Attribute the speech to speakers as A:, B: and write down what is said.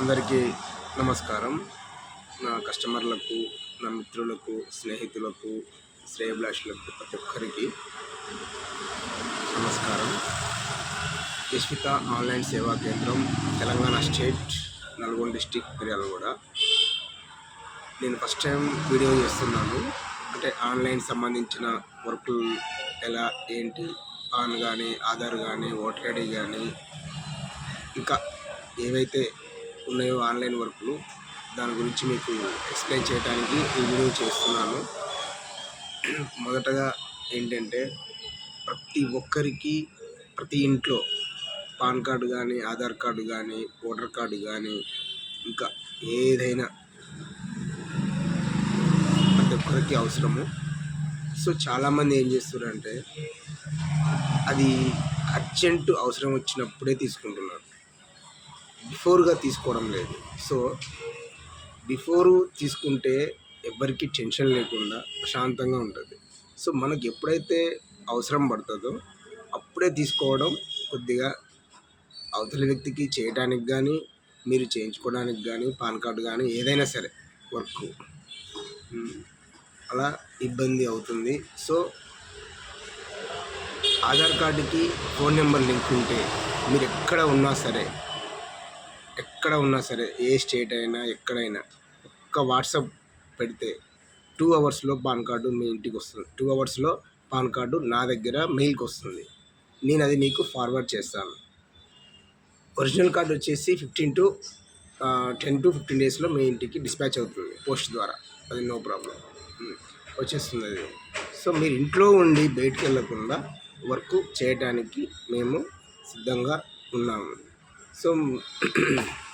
A: అందరికీ నమస్కారం. నా కస్టమర్లకు నా మిత్రులకు స్నేహితులకు శ్రేయభిలాషులకు ప్రతి ఒక్కరికి నమస్కారం. యశ్విత ఆన్లైన్ సేవా కేంద్రం తెలంగాణ స్టేట్ నల్గొండ డిస్టిక్ మిర్యాలగూడ నేను ఫస్ట్ టైం వీడియో చేస్తున్నాను. అంటే ఆన్లైన్ సంబంధించిన వర్కులు ఎలా ఏంటి పాన్ కానీ ఆధార్ కానీ ఓటర్ ఐడి కానీ ఇంకా ఏవైతే ఉన్నాయో ఆన్లైన్ వర్క్లు దాని గురించి మీకు ఎక్స్ప్లెయిన్ చేయడానికి ఈ వీడియో చేస్తున్నాను. మొదటగా ఏంటంటే ప్రతి ఒక్కరికి ప్రతి ఇంట్లో పాన్ కార్డు కానీ ఆధార్ కార్డు కానీ ఓటర్ కార్డు కానీ ఇంకా ఏదైనా ప్రతి ఒక్కరికి అవసరము. సో చాలామంది ఏం చేస్తున్నారంటే అది అర్జెంటు అవసరం వచ్చినప్పుడే తీసుకుంటున్నారు. బిఫోర్గా తీసుకోవడం లేదు. సో బిఫోరు తీసుకుంటే ఎవరికి టెన్షన్ లేకుండా ప్రశాంతంగా ఉంటుంది. సో మనకు ఎప్పుడైతే అవసరం పడుతుందో అప్పుడే తీసుకోవడం కొద్దిగా అవతలి వ్యక్తికి చేయడానికి కానీ మీరు చేయించుకోవడానికి కానీ పాన్ కార్డు కానీ ఏదైనా సరే వర్క్. అలా ఇబ్బంది అవుతుంది. సో ఆధార్ కార్డుకి ఫోన్ నెంబర్ లింక్ ఉంటే మీరు ఎక్కడ ఉన్నా సరే ఎక్కడ ఉన్నా సరే ఏ స్టేట్ అయినా ఎక్కడైనా ఒక్క వాట్సాప్ పెడితే టూ అవర్స్లో పాన్ కార్డు మీ ఇంటికి వస్తుంది. టూ అవర్స్లో పాన్ కార్డు నా దగ్గర మెయిల్కి వస్తుంది. నేను అది నీకు ఫార్వర్డ్ చేస్తాను. ఒరిజినల్ కార్డు వచ్చేసి fifteen to ten to fifteen డేస్లో మీ ఇంటికి డిస్పాచ్ అవుతుంది పోస్ట్ ద్వారా. అది నో ప్రాబ్లం. వచ్చేస్తుంది అది. సో మీరు ఇంట్లో ఉండి బయటికి వెళ్ళకుండా వర్క్ చేయడానికి మేము సిద్ధంగా ఉన్నాము. సో